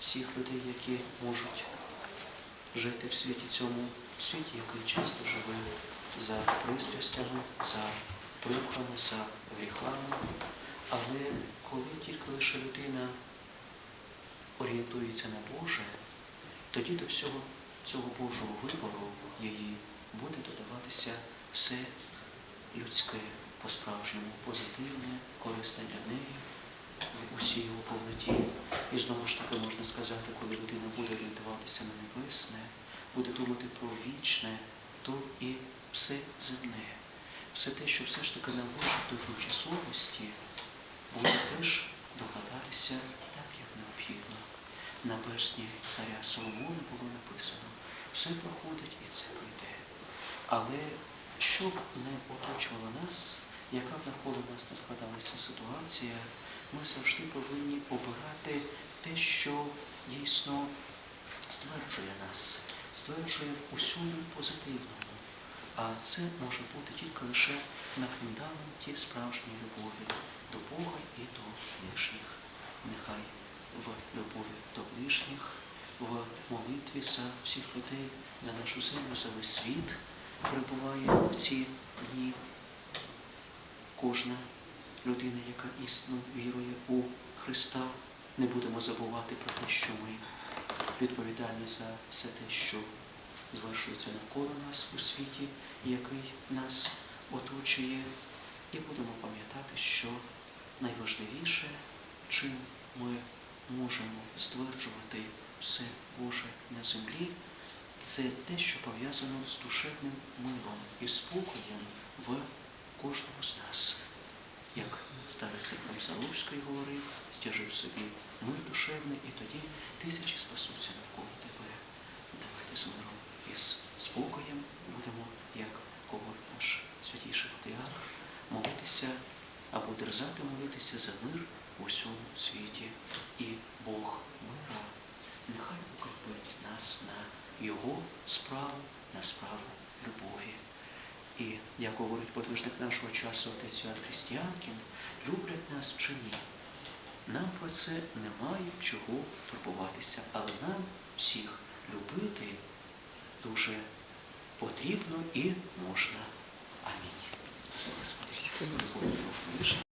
всіх людей, які можуть жити в світі цьому, в світі, який часто живе за пристрастями, за прикрами, за гріхами. Але коли тільки лише людина орієнтується на Боже, тоді до всього цього Божого вибору її буде додаватися все людське по-справжньому позитивне, корисне для неї в усій його повноті. І знову ж таки можна сказати, коли людина буде орієнтуватися на небесне, буде думати про вічне, то і все земне, все те, що все ж таки належить до тимчасовості, буде теж докладатися так, як необхідно. На персні царя Соломона було написано, все проходить і це прийде. Але щоб не оточувала нас, яка б навколо нас не складалася ситуація, ми завжди повинні обирати те, що дійсно стверджує нас, стверджує в усьому позитивному. А це може бути тільки лише на фундаменті справжньої любові до Бога і до ближніх. Нехай в любові до ближніх, в молитві за всіх людей, за нашу землю, за весь світ перебуває в ці дні кожна людина, яка істинно вірує у Христа. Не будемо забувати про те, що ми відповідальні за все те, що звершується навколо нас у світі, який нас оточує, і будемо пам'ятати, що найважливіше, чим ми можемо стверджувати все Боже на землі, це те, що пов'язано з душевним миром і спокоєм в кожному з нас. Як церква Залуцький говорив, стяжив собі мир душевний, і тоді тисячі спасуться навколо тебе. Давайте з миром і з спокоєм будемо, як говорить наш святійший патріарх, молитися або дерзати молитися за мир у всьому світі. І Бог мира нехай укріпить нас на Його справу, на справу любові. Як говорить подвижник нашого часу отець Іоанн Християнкін, люблять нас чи ні. Нам про це немає чого турбуватися, але нам всіх любити дуже потрібно і можна. Амінь. Господи.